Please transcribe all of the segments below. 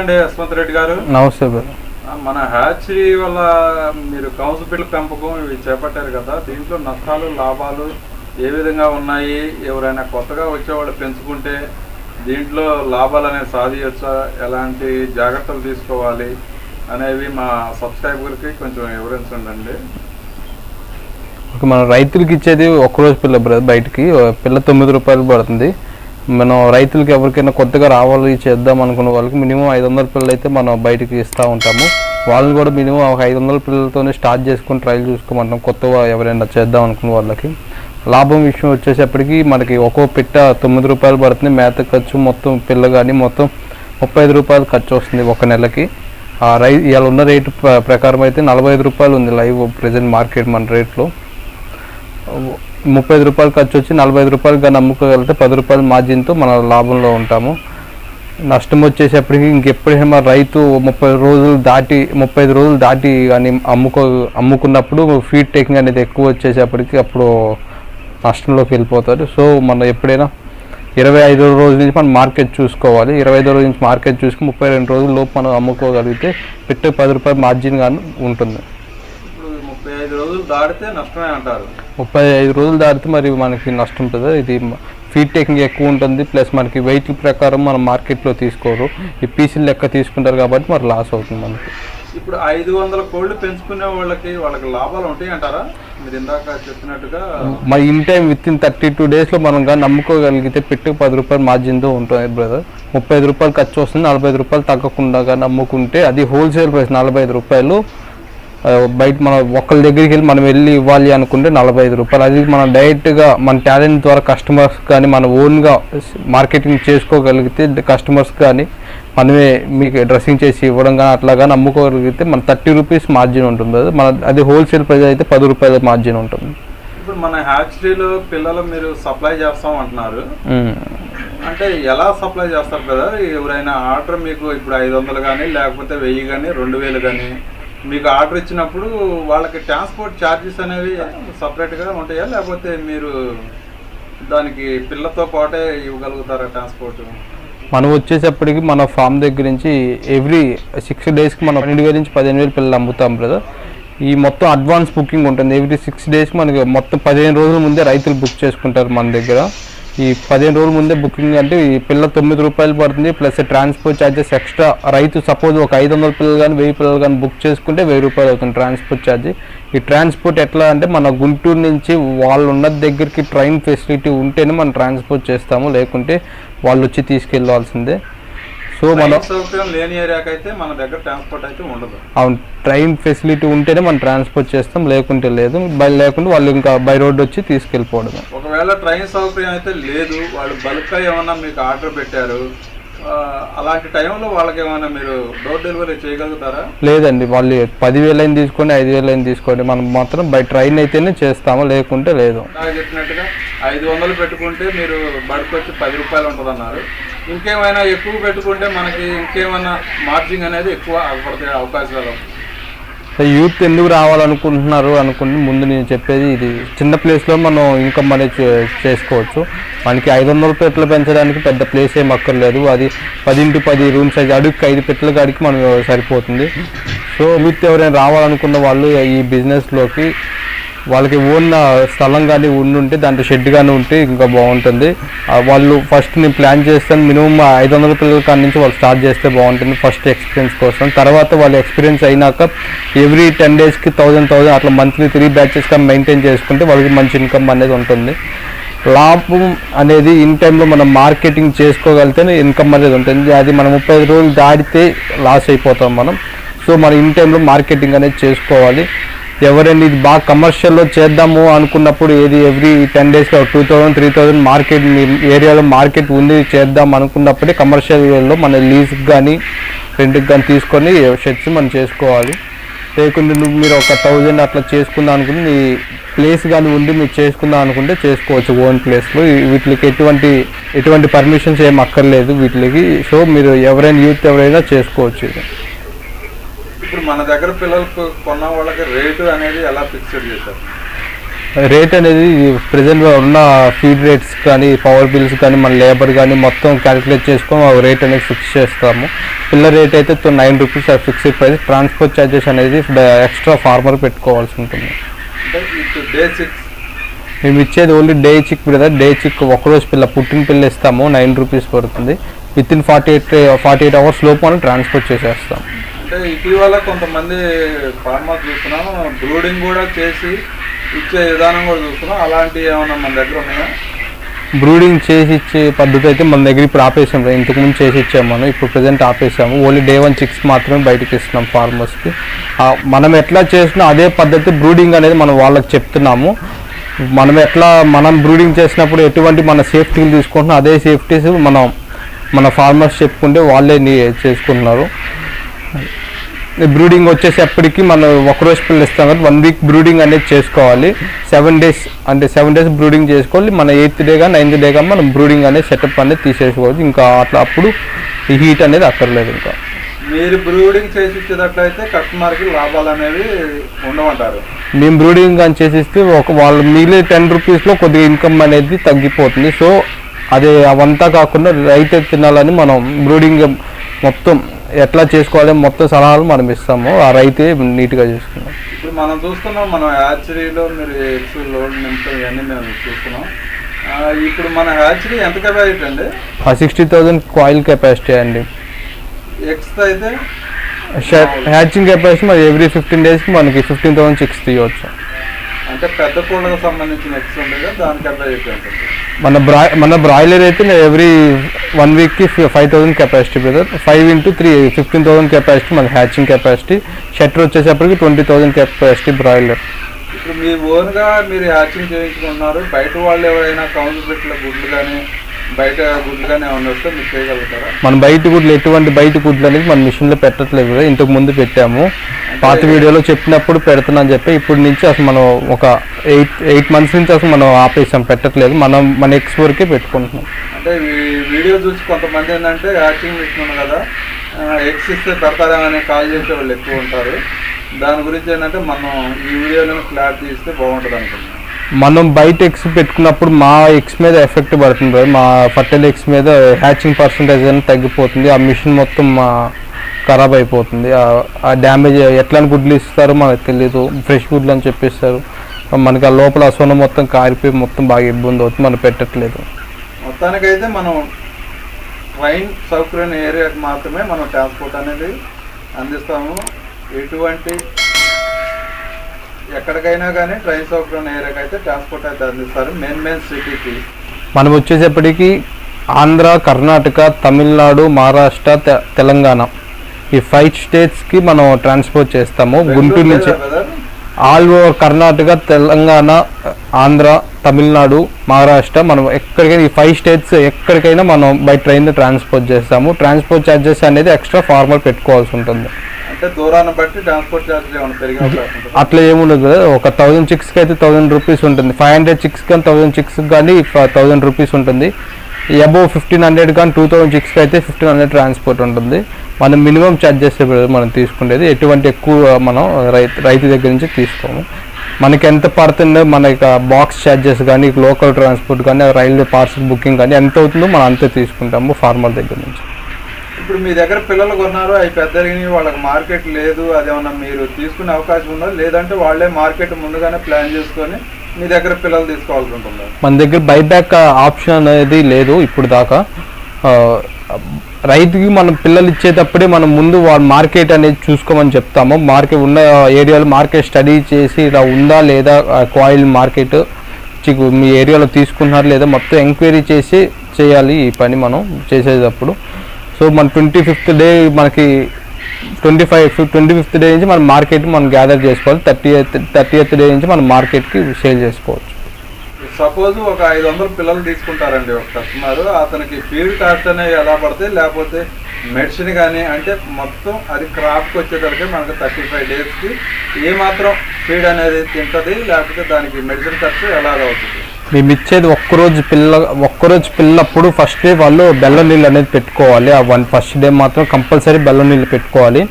అండి యశ్వంత్ రెడ్డి గారు. నమస్తే మన హ్యాచరీ వల్ల మీరు కౌసు బిడ్డ పెంపకం ఇవి చేపట్టారు కదా దీంట్లో నష్టాలు లాభాలు ఏ విధంగా ఉన్నాయి? ఎవరైనా కొత్తగా వచ్చేవాళ్ళు పెంచుకుంటే దీంట్లో లాభాలు అనేవి సాధించచ్చా ఎలాంటి జాగ్రత్తలు తీసుకోవాలి అనేవి మా సబ్స్క్రైబర్కి కొంచెం వివరించండి ఓకే మనం రైతులకి ఇచ్చేది ఒక్కరోజు పిల్ల బయటికి. పిల్ల తొమ్మిది రూపాయలు పడుతుంది. మనం రైతులకి ఎవరికైనా కొత్తగా రావాలి చేద్దాం అనుకున్న వాళ్ళకి మినిమం ఐదు వందల పిల్లలు అయితే మనం బయటికి ఇస్తూ ఉంటాము. వాళ్ళని కూడా మినిమం ఒక ఐదు వందల పిల్లలతోనే స్టార్ట్ చేసుకుని ట్రయల్ చూసుకోమంటాం కొత్తగా ఎవరైనా చేద్దాం అనుకున్న వాళ్ళకి. లాభం విషయం వచ్చేసప్పటికి మనకి ఒక్కో పిట్ట తొమ్మిది రూపాయలు పడుతుంది. మేత ఖర్చు మొత్తం పిల్ల కానీ మొత్తం ముప్పై ఐదు రూపాయలు ఖర్చు వస్తుంది ఒక నెలకి. ఆ రై ఇవాళ ఉన్న రేటు ప్రకారం అయితే నలభై ఐదు రూపాయలు ఉంది లైవ్ ప్రజెంట్ మార్కెట్ మన రేట్లో. ముప్పై ఐదు రూపాయలు ఖర్చు వచ్చి నలభై ఐదు రూపాయలు కానీ అమ్ముకోగలిగితే పది రూపాయలు మార్జిన్తో మన లాభంలో ఉంటాము. నష్టం వచ్చేసేప్పటికి ఇంకెప్పుడైనా మన రైతు ముప్పై రోజులు దాటి ముప్పై ఐదు రోజులు దాటి కానీ అమ్ముకో అమ్ముకున్నప్పుడు ఫీడ్ టేకింగ్ అనేది ఎక్కువ వచ్చేసప్పటికి అప్పుడు నష్టంలోకి వెళ్ళిపోతారు సో మనం ఎప్పుడైనా ఇరవై ఐదు రోజుల నుంచి మనం మార్కెట్ చూసుకోవాలి. ఇరవై ఐదు రోజుల నుంచి మార్కెట్ చూసుకుని ముప్పై రెండు రోజుల లోపు మనం అమ్ముకోగలిగితే పెట్టే పది రూపాయలు మార్జిన్ కానీ ఉంటుంది. ఇప్పుడు ముప్పై ఐదు రోజులు దాటితే నష్టమే అంటారు. ముప్పై ఐదు రోజులు దాటితే మరి మనకి నష్టం ఉంటుంది. ఇది ఫీడ్ టేకింగ్ ఎక్కువ ఉంటుంది. ప్లస్ మనకి వెయిట్ ప్రకారం మనం మార్కెట్లో తీసుకోరు. ఈ పీసీలు లెక్క తీసుకుంటారు కాబట్టి మరి లాస్ అవుతుంది మనకి. ఇప్పుడు ఐదు వందల కోళ్ళు పెంచుకునే వాళ్ళకి వాళ్ళకి లాభాలు ఉంటాయి అంటారా? మీరు ఇందాక చెప్పినట్టుగా మరి in time within thirty two డేస్లో మనం కానీ నమ్ముకోగలిగితే పెట్టి పది రూపాయలు మార్జిన్తో ఉంటుంది బ్రదర్ ముప్పై ఐదు రూపాయలు ఖర్చు వస్తుంది. నలభై ఐదు రూపాయలు తగ్గకుండా కానీ అమ్ముకుంటే అది హోల్సేల్ ప్రైస్ నలభై ఐదు రూపాయలు బయట మనం ఒకళ్ళ దగ్గరికి వెళ్ళి మనం వెళ్ళి ఇవ్వాలి అనుకుంటే నలభై ఐదు రూపాయలు. అది మనం డైరెక్ట్గా మన టాలెంట్ ద్వారా కస్టమర్స్ కానీ మన ఓన్గా మార్కెటింగ్ చేసుకోగలిగితే కస్టమర్స్ కానీ మనమే మీకు డ్రెస్సింగ్ చేసి ఇవ్వడం కానీ అట్లా కానీ అమ్ముకోగలిగితే మన థర్టీ రూపీస్ మార్జిన్ ఉంటుంది. అది మన అది హోల్సేల్ ప్రైస్ అయితే పది రూపాయల మార్జిన్ ఉంటుంది. ఇప్పుడు మన హ్యాచరీలో పిల్లలు మీరు సప్లై చేస్తాం అంటున్నారు. అంటే ఎలా సప్లై చేస్తారు కదా? ఎవరైనా ఆర్డర్ మీకు ఇప్పుడు ఐదు వందలు కానీ లేకపోతే వెయ్యి కానీ రెండు వేలు కానీ మీకు ఆర్డర్ ఇచ్చినప్పుడు వాళ్ళకి ట్రాన్స్పోర్ట్ ఛార్జెస్ అనేవి సపరేట్గా ఉంటాయా? లేకపోతే మీరు దానికి పిల్లతో పాటే ఇవ్వగలుగుతారా ట్రాన్స్పోర్ట్? మనం వచ్చేసప్పటికి మన ఫామ్ దగ్గర నుంచి ఎవ్రీ సిక్స్ డేస్కి మనం పన్నెండు వేల నుంచి పదిహేను వేలు పిల్లలు అమ్ముతాం బ్రదర్. ఈ మొత్తం అడ్వాన్స్ బుకింగ్ ఉంటుంది. ఎవ్రీ సిక్స్ డేస్కి మనకి మొత్తం పదిహేను రోజుల ముందే రైతులు బుక్ చేసుకుంటారు మన దగ్గర. ఈ పదిహేను రోజుల ముందే బుకింగ్ అంటే ఈ పిల్ల తొమ్మిది రూపాయలు పడుతుంది ప్లస్ ట్రాన్స్పోర్ట్ ఛార్జెస్ ఎక్స్ట్రా రైతు సపోజ్ ఒక ఐదు వందల పిల్లలు కానీ వెయ్యి పిల్లలు కానీ బుక్ చేసుకుంటే వెయ్యి రూపాయలు అవుతుంది ట్రాన్స్పోర్ట్ ఛార్జ్ ఈ ట్రాన్స్పోర్ట్ ఎట్లా అంటే మన గుంటూరు నుంచి వాళ్ళు ఉన్న దగ్గరికి ట్రైన్ ఫెసిలిటీ ఉంటేనే మనం ట్రాన్స్పోర్ట్ చేస్తాము లేకుంటే వాళ్ళు వచ్చి తీసుకెళ్ళాల్సిందే సో మనం సౌకర్యం లేని ఏరియాకి అయితే మన దగ్గర ట్రాన్స్పోర్ట్ అయితే ఉండదు. అవును ట్రైన్ ఫెసిలిటీ ఉంటేనే మనం ట్రాన్స్పోర్ట్ చేస్తాం లేకుంటే లేదు. బై లేకుంటే వాళ్ళు ఇంకా బై రోడ్ వచ్చి తీసుకెళ్ళిపోవడం ఒకవేళ ట్రైన్ సౌకర్యం అయితే లేదు వాళ్ళు బల్క్గా ఏమన్నా మీకు ఆర్డర్ పెట్టారు అలాంటి టైంలో వాళ్ళకి ఏమైనా మీరు డోర్ డెలివరీ చేయగలుగుతారా? లేదండి వాళ్ళు పదివేలు అయిన తీసుకోండి ఐదు వేలు అయిన తీసుకోండి. మనం మాత్రం బై ట్రైన్ అయితేనే చేస్తాము లేకుంటే లేదు. నాకు చెప్పినట్టుగా ఐదు వందలు పెట్టుకుంటే మీరు బడికి వచ్చి పది రూపాయలు ఉంటుంది అన్నారు ఇంకేమైనా ఎక్కువ పెట్టుకుంటే మనకి ఇంకేమైనా మార్జింగ్ అనేది ఎక్కువ పడితే అవకాశాలు. యూత్ ఎందుకు రావాలనుకుంటున్నారు అనుకుంటే ముందు నేను చెప్పేది ఇది చిన్న ప్లేస్లో మనం ఇన్కమ్ అనేది చేసుకోవచ్చు. మనకి ఐదు వందల పెట్టలు పెంచడానికి పెద్ద ప్లేస్ ఏం అక్కర్లేదు. అది పది ఇంటూ పది రూమ్ సైజ్ అడుగుకి ఐదు పెట్టల కాడికి మనం సరిపోతుంది. సో యూత్ ఎవరైనా రావాలనుకున్న వాళ్ళు ఈ బిజినెస్లోకి వాళ్ళకి ఓన్ స్థలం కానీ ఉండుంటే దాంట్లో షెడ్ కానీ ఉంటే ఇంకా బాగుంటుంది. వాళ్ళు ఫస్ట్ నేను ప్లాన్ చేస్తాను మినిమం ఐదు వందల పిల్లల కాడి నుంచి వాళ్ళు స్టార్ట్ చేస్తే బాగుంటుంది ఫస్ట్ ఎక్స్పీరియన్స్ కోసం. తర్వాత వాళ్ళు ఎక్స్పీరియన్స్ అయినాక ఎవ్రీ టెన్ డేస్కి థౌజండ్ థౌజండ్ అట్లా మంత్లీ త్రీ బ్యాచెస్గా మెయింటైన్ చేసుకుంటే వాళ్ళకి మంచి ఇన్కమ్ అనేది ఉంటుంది. లాభం అనేది ఇన్ టైంలో మనం మార్కెటింగ్ చేసుకోగలిగితేనే ఇన్కమ్ అనేది ఉంటుంది. అది మనం ముప్పై రోజులు దాటితే లాస్ అయిపోతాం మనం. సో మనం ఇన్ టైంలో మార్కెటింగ్ అనేది చేసుకోవాలి. ఎవరైనా ఇది బాగా కమర్షియల్లో చేద్దాము అనుకున్నప్పుడు ఏది ఎవ్రీ టెన్ డేస్లో two thousand three thousand market ఏరియాలో మార్కెట్ ఉంది చేద్దాం అనుకున్నప్పుడే కమర్షియల్ ఏరియాలో మన లీజ్కి కానీ రెంట్కి కానీ తీసుకొని షెడ్స్ మనం చేసుకోవాలి. లేకుంటే నువ్వు మీరు ఒక థౌజండ్ అట్లా చేసుకుందాం అనుకుంటే నీ ప్లేస్ కానీ ఉండి మీరు చేసుకుందాం అనుకుంటే చేసుకోవచ్చు ఓన్ ప్లేస్లో వీటికి ఎటువంటి ఎటువంటి పర్మిషన్స్ ఏం అక్కర్లేదు. వీటికి సో మీరు ఎవరైనా యూత్ ఎవరైనా చేసుకోవచ్చు ఇది. ఇప్పుడు మన దగ్గర పిల్లలకు కొన్న వాళ్ళకి రేటు అనేది ఎలా ఫిక్స్డ్ చేశారు? రేట్ అనేది ప్రజెంట్ ఉన్న ఫీడ్ రేట్స్ కానీ పవర్ బిల్స్ కానీ మన లేబర్ కానీ మొత్తం క్యాలిక్యులేట్ చేసుకొని ఆ రేట్ అనేది ఫిక్స్ చేస్తాము. పిల్ల రేట్ అయితే nine rupees fixed price transport charges అనేది ఎక్స్ట్రా ఫార్మర్ పెట్టుకోవాల్సి ఉంటుంది. మేము ఇచ్చేది only day chick brother day chick ఒకరోజు పిల్ల పుట్టిన పిల్ల ఇస్తాము నైన్ రూపీస్ పడుతుంది. Within forty eight forty eight hours లోపు మనం ట్రాన్స్పోర్ట్ చేసేస్తాం. అంటే ఇటీవల కొంతమంది ఫార్మర్ చూస్తున్నాను బ్రూడింగ్ కూడా చేసి ఇచ్చే విధానం కూడా చూస్తున్నాం అలాంటివి ఏమైనా మన దగ్గర ఉన్నాయా? బ్రూడింగ్ చేసి ఇచ్చే పద్ధతి అయితే మన దగ్గర ఇప్పుడు ఆపేసాం రా. ఇంతకుముందు చేసి ఇచ్చాము మనం ఇప్పుడు ప్రజెంట్ ఆపేసాము. ఓన్లీ డే వన్ చిక్స్ మాత్రమే బయటకి ఇస్తున్నాం ఫార్మర్స్కి. మనం ఎట్లా చేసినా అదే పద్ధతి బ్రూడింగ్ అనేది మనం వాళ్ళకి చెప్తున్నాము. మనం ఎట్లా మనం బ్రూడింగ్ చేసినప్పుడు ఎటువంటి మన సేఫ్టీలు తీసుకుంటున్నాం అదే సేఫ్టీస్ మనం మన ఫార్మర్స్ చెప్పుకుంటే వాళ్ళే చేసుకుంటున్నారు. బ్రూడింగ్ వచ్చేసేపటికి మనం ఒక రోజు పిల్లలు ఇస్తాం కాబట్టి వన్ వీక్ బ్రూడింగ్ అనేది చేసుకోవాలి. సెవెన్ డేస్ అంటే సెవెన్ డేస్ బ్రూడింగ్ చేసుకోవాలి. మన ఎయిత్ డే కానీ నైన్త్ డే కానీ మనం బ్రూడింగ్ అనేది సెటప్ అనేది తీసేసుకోవచ్చు. ఇంకా అట్లా అప్పుడు ఈ హీట్ అనేది అక్కర్లేదు ఇంకా. మీరు బ్రూడింగ్ చేసి ఇచ్చేటట్లయితే కస్టమర్కి లాభాలు అనేవి ఉండమంటారు మేము బ్రూడింగ్ కానీ చేసిస్తే ఒక వాళ్ళు మిగిలిన టెన్ రూపీస్లో కొద్దిగా ఇన్కమ్ అనేది తగ్గిపోతుంది. సో అదే అవంతా కాకుండా రైతే తినాలని మనం బ్రూడింగ్ మొత్తం ఎట్లా చేసుకోవాలి మొత్తం సలహాలు మనం ఇస్తాము ఆ రైతే నీట్గా చేసుకున్నాం ఇప్పుడు మనం చూస్తున్నాం మనం హ్యాచరీలో మీరు ఎగ్స్ లోడ్ ఇవన్నీ మేము చూస్తున్నాం. ఇప్పుడు మన హ్యాచరీ ఎంత కెపాసిటీ అండి? సిక్స్టీ థౌజండ్ కాయిల్ కెపాసిటీ అండి. ఎగ్స్ అయితే? హ్యాచింగ్ కెపాసిటీ మరి ఎవ్రీ ఫిఫ్టీన్ డేస్కి మనకి ఫిఫ్టీన్ థౌసండ్ చిక్స్ తీయవచ్చు అంటే పెద్ద కోళ్ళకు సంబంధించిన ఉంటాయి కదా దాని కెపాసిటీ ఉంటుంది? మన బ్రా మన బ్రాయిలర్ అయితే ఎవ్రీ వన్ వీక్కి five thousand capacity brother five into three fifteen thousand capacity మన హ్యాచింగ్ కెపాసిటీ షట్టర్ వచ్చేసప్పటికి ట్వంటీ థౌసండ్ కెపాసిటీ బ్రాయిలర్ ఇప్పుడు మీ ఓన్గా మీరు హ్యాచింగ్ చేయించుకున్నారు బయట వాళ్ళు ఎవరైనా కౌంటర్ పెట్టిన గుడ్లు కానీ బయట గుడ్లు కానీ ఏమైనా వస్తే మీరు చేయగలుగుతారా? మన బయట గుడ్లు ఎటువంటి బయట గుడ్లు అనేది మన మిషన్లో పెట్టట్లేదు కదా ఇంతకు ముందు పెట్టాము. పాత వీడియోలో చెప్పినప్పుడు పెడుతున్నాను చెప్పి ఇప్పుడు నుంచి అసలు మనం ఒక ఎయిట్ ఎయిట్ మంత్స్ నుంచి అసలు మనం ఆపేసాం పెట్టట్లేదు. మనం మన ఎక్స్ వరకే పెట్టుకుంటున్నాం. అంటే ఈ వీడియో చూసి కొంతమంది ఏంటంటే మిషన్ ఉంది కదా ఎగ్స్ ఇస్తే పెడతారేమని కాల్ చేసే వాళ్ళు ఎక్కువ ఉంటారు. దాని గురించి ఏంటంటే మనం ఈ వీడియోలో క్లారిటీ ఇస్తే బాగుంటుంది అనుకుంటున్నాం మనం బయట ఎక్స్ పెట్టుకున్నప్పుడు మా ఎక్స్ మీద ఎఫెక్ట్ పడుతుంది మా ఫర్టైల్ ఎక్స్ మీద హ్యాచింగ్ పర్సంటేజ్ అనేది తగ్గిపోతుంది. ఆ మిషన్ మొత్తం మా ఖరాబ్ అయిపోతుంది. ఆ- డ్యామేజ్ ఎట్లాంటి గుడ్లు ఇస్తారో మనకు తెలియదు ఫ్రెష్ గుడ్లు అని చెప్పిస్తారు. మనకి ఆ లోపల ఆ మొత్తం కారిపోయి మొత్తం బాగా ఇబ్బంది అవుతుంది. మనం పెట్టట్లేదు. మొత్తానికైతే మనం ట్రైన్ సౌకర్యం ఏరియాకి మాత్రమే మనం ట్రాన్స్పోర్ట్ అనేది అందిస్తాము. ఎటువంటి ఎక్కడికైనా కానీ ట్రైన్ సౌకర్యం ఏరియాకి అయితే ట్రాన్స్పోర్ట్ అయితే అందిస్తారు. మెయిన్ మెయిన్ సిటీకి. మనం వచ్చేసేపటికి ఆంధ్ర కర్ణాటక తమిళనాడు మహారాష్ట్ర తెలంగాణ. ఈ ఫైవ్ స్టేట్స్కి మనం ట్రాన్స్పోర్ట్ చేస్తాము. గుంటూరు నుంచి ఆల్ ఓవర్ కర్ణాటక తెలంగాణ ఆంధ్ర తమిళనాడు మహారాష్ట్ర మనం ఎక్కడికైనా ఈ ఫైవ్ స్టేట్స్ ఎక్కడికైనా మనం బై ట్రైన్ ట్రాన్స్పోర్ట్ చేస్తాము. ట్రాన్స్పోర్ట్ ఛార్జెస్ అనేది ఎక్స్ట్రా ఫార్మర్ పెట్టుకోవాల్సి ఉంటుంది. అంటే దూరాన్ని బట్టి ట్రాన్స్పోర్ట్ ఛార్జెస్ ఏమైనా పెరిగే అవకాశం ఉంటుందా? అట్లా ఏముండదు కదా. ఒక థౌజండ్ చిక్స్కి అయితే థౌజండ్ రూపీస్ ఉంటుంది. ఫైవ్ హండ్రెడ్ చిక్స్ కానీ థౌజండ్ చిక్స్ కానీ థౌజండ్ రూపీస్ ఉంటుంది. అబోవ్ ఫిఫ్టీన్ హండ్రెడ్ కానీ టూ థౌజండ్ చిక్స్కి అయితే ఫిఫ్టీన్ హండ్రెడ్ ట్రాన్స్పోర్ట్ ఉంటుంది. మనం మినిమం ఛార్జెస్ మనం తీసుకునేది ఎటువంటి ఎక్కువ మనం రైతు రైతు దగ్గర నుంచి తీసుకోము. మనకి ఎంత పడుతుందో మనకి బాక్స్ ఛార్జెస్ కానీ లోకల్ ట్రాన్స్పోర్ట్ కానీ రైల్వే పార్సల్ బుకింగ్ కానీ ఎంత అవుతుందో మనం అంతే తీసుకుంటాము ఫార్మర్ దగ్గర నుంచి. ఇప్పుడు మీ దగ్గర పిల్లలు కొన్నారు అవి పెద్దరిగి వాళ్ళకి మార్కెట్ లేదు అదేమన్నా మీరు తీసుకునే అవకాశం ఉందా? లేదంటే వాళ్ళే మార్కెట్ ముందుగానే ప్లాన్ చేసుకొని మీ దగ్గర పిల్లలు తీసుకోవాల్సి ఉంటుందా? మన దగ్గర బైబ్యాక్ ఆప్షన్ అనేది లేదు ఇప్పుడు దాకా. రైతుకి మనం పిల్లలు ఇచ్చేటప్పుడే మనం ముందు వాళ్ళ మార్కెట్ అనేది చూసుకోమని చెప్తాము. మార్కెట్ ఉన్న ఏరియాలో మార్కెట్ స్టడీ చేసి ఇలా ఉందా లేదా కాయిల్ మార్కెట్ మీ ఏరియాలో తీసుకున్నారు లేదా మొత్తం ఎంక్వైరీ చేసి చేయాలి ఈ పని మనం చేసేటప్పుడు. సో మన ట్వంటీ ఫిఫ్త్ డే మనకి twenty five twenty fifth day నుంచి మనం మార్కెట్ మనం గ్యాదర్ చేసుకోవాలి. Thirty eighth thirty eighth day నుంచి మనం మార్కెట్కి సేల్ చేసుకోవచ్చు. సపోజ్ ఒక ఐదు వందలు పిల్లలు తీసుకుంటారండి. ఒక కస్టమర్ అతనికి ఫీల్డ్ కాస్ట్ అనేవి ఎలా పడతాయి లేకపోతే మెడిసిన్ కానీ అంటే మొత్తం అది క్రాప్కి వచ్చేసరికి మనకి థర్టీ ఫైవ్ డేస్కి ఏ మాత్రం ఫీడ్ అనేది తింటుంది లేకపోతే దానికి మెడిసిన్ ఖర్చు ఎలాగ అవుతుంది? మేము ఇచ్చేది ఒక్కరోజు పిల్ల ఒక్కరోజు పిల్లప్పుడు ఫస్ట్ డే వాళ్ళు బెల్లం నీళ్ళు అనేది పెట్టుకోవాలి. ఆ వన్ ఫస్ట్ డే మాత్రం కంపల్సరీ బెల్లం నీళ్ళు పెట్టుకోవాలి.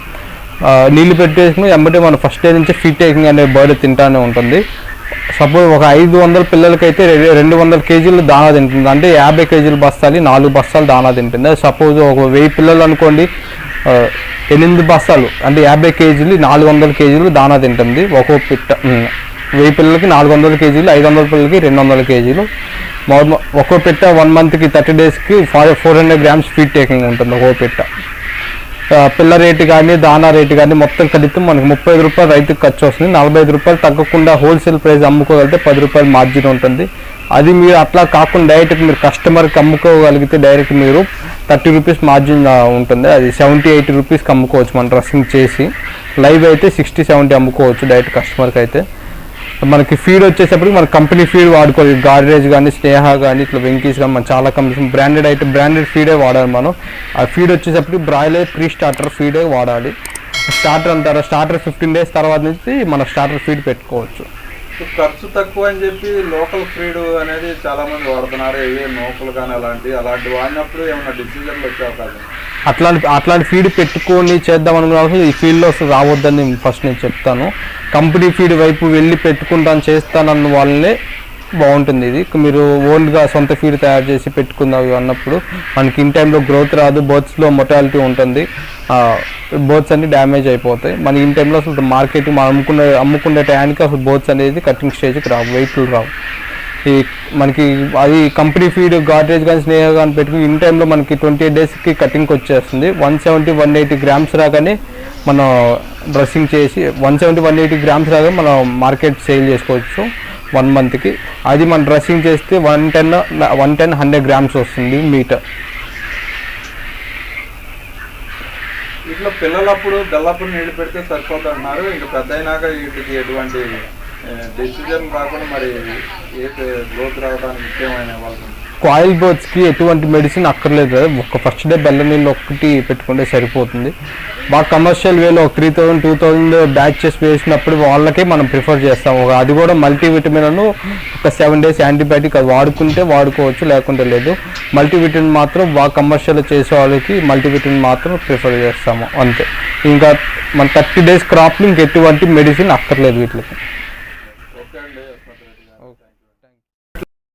నీళ్ళు పెట్టేసుకుని వెంబడే మనం ఫస్ట్ డే నుంచి ఫీట్ టేకింగ్ అనే బర్డ్ తింటానే ఉంటుంది. సపోజ్ ఒక ఐదు వందల పిల్లలకైతే రెండు వందల కేజీలు దానా తింటుంది. అంటే యాభై కేజీలు బస్తాలు నాలుగు బస్తాలు దానా తింటుంది. సపోజ్ ఒక వెయ్యి పిల్లలు అనుకోండి ఎనిమిది బస్తాలు అంటే యాభై కేజీలు నాలుగు వందల కేజీలు దానా తింటుంది. ఒక్కో పిట్ట వెయ్యి పిల్లలకి నాలుగు వందల కేజీలు ఐదు వందల పిల్లలకి రెండు వందల కేజీలు. ఒక్కో పెట్ట వన్ మంత్కి థర్టీ డేస్కి five four hundred grams feed taking ఉంటుంది ఒక్కో పెట్ట. పిల్ల రేటు కానీ దానా రేటు కానీ మొత్తం కలిపితే మనకి ముప్పై ఐదు రూపాయలు రైతుకు ఖర్చు వస్తుంది. నలభై ఐదు రూపాయలు తగ్గకుండా హోల్సేల్ ప్రైస్ అమ్ముకోగలిగితే పది రూపాయలు మార్జిన్ ఉంటుంది. అది మీరు అట్లా కాకుండా డైరెక్ట్ మీరు కస్టమర్కి అమ్ముకోగలిగితే డైరెక్ట్ మీరు థర్టీ రూపీస్ మార్జిన్ ఉంటుంది. అది సెవెంటీ ఎయిటీ రూపీస్కి అమ్ముకోవచ్చు మనం డ్రెస్సింగ్ చేసి. లైవ్ అయితే సిక్స్టీ సెవెంటీ అమ్ముకోవచ్చు డైరెక్ట్ కస్టమర్కి అయితే. మనకి ఫీడ్ వచ్చేటప్పుడు మన కంపెనీ ఫీడ్ వాడుకోవాలి. గార్డేజ్ కానీ స్నేహ కానీ ఇట్లా వెంకీస్ కానీ మన చాలా కంపెనీస్ బ్రాండెడ్ అయితే బ్రాండెడ్ ఫీడే వాడాలి మనం. ఆ ఫీడ్ వచ్చేటప్పుడు బ్రాయిలర్ ప్రీ స్టార్టర్ ఫీడే వాడాలి. స్టార్టర్ అంటారు? స్టార్టర్ ఫిఫ్టీన్ డేస్ తర్వాత నుంచి మన స్టార్టర్ ఫీడ్ పెట్టుకోవచ్చు. ఖర్చు తక్కువ అని చెప్పి లోకల్ ఫీడ్ అనేది చాలా మంది వాడుతున్నారు. ఇవే నోకలు కానీ అలాంటి అలాంటి వాడినప్పుడు ఏమైనా డిసిజన్లు వచ్చే అవకాశం అట్లాంటి అట్లాంటి ఫీడ్ పెట్టుకొని చేద్దాం అనుకున్న ఈ ఫీల్డ్లో అసలు రావద్దని ఫస్ట్ నేను చెప్తాను. కంపెనీ ఫీడ్ వైపు వెళ్ళి పెట్టుకుంటాను చేస్తానన్న వాళ్ళే బాగుంటుంది ఇది. మీరు ఓన్గా సొంత ఫీడ్ తయారు చేసి పెట్టుకుందాం అన్నప్పుడు మనకి ఇన్ టైంలో గ్రోత్ రాదు బర్డ్స్లో మొటాలిటీ ఉంటుంది. బర్డ్స్ అన్ని డ్యామేజ్ అయిపోతాయి. మన ఇన్ టైంలో అసలు మార్కెట్ మనం అమ్ముకునే అమ్ముకునే టయానికి అసలు బర్డ్స్ అనేది కటింగ్ స్టేజ్కి రావు వెయిట్లు రావు. ఈ మనకి అది కంపెనీ ఫీడ్ గాడ్రేజ్ కానీ స్నేహ కానీ పెట్టుకుని ఇన్ టైంలో మనకి ట్వంటీ ఎయిట్ డేస్కి కటింగ్కి వచ్చేస్తుంది. One seventy one eighty grams రాగానే మనం డ్రెస్సింగ్ చేసి one seventy one eighty grams రాగా మనం మార్కెట్ సేల్ చేసుకోవచ్చు వన్ మంత్కి అది మనం డ్రెస్సింగ్ చేస్తే one ten one ten hundred grams వస్తుంది మీటర్ ఇట్లా పిల్లలప్పుడు బెల్లప్పుడు నీళ్ళు పెడితే సరిపోతుంది ఇంకా పెద్ద అయినాక వీటికి ఎటువంటి డెసిజన్ రాకుండా మరి ఏ గ్రోత్ రావడానికి ముఖ్యమైన వాళ్ళు కాయిల్ బర్డ్స్కి ఎటువంటి మెడిసిన్ అక్కర్లేదు కదా. ఒక ఫస్ట్ డే బెల్ల నీళ్ళు ఒక్కటి పెట్టుకుంటే సరిపోతుంది. బాగా కమర్షియల్ వేలో ఒక three thousand two thousand batches వేసినప్పుడు వాళ్ళకే మనం ప్రిఫర్ చేస్తాం. ఒక అది కూడా మల్టీవిటమిన్ ఒక సెవెన్ డేస్ యాంటీబయాటిక్ అది వాడుకుంటే వాడుకోవచ్చు లేకుంటే లేదు. మల్టీవిటమిన్ మాత్రం బాగా కమర్షియల్ చేసే వాళ్ళకి మల్టీవిటమిన్ మాత్రం ప్రిఫర్ చేస్తాము. అంతే. ఇంకా మన థర్టీ డేస్ క్రాప్లు ఇంకెటువంటి మెడిసిన్ అక్కర్లేదు వీటికి.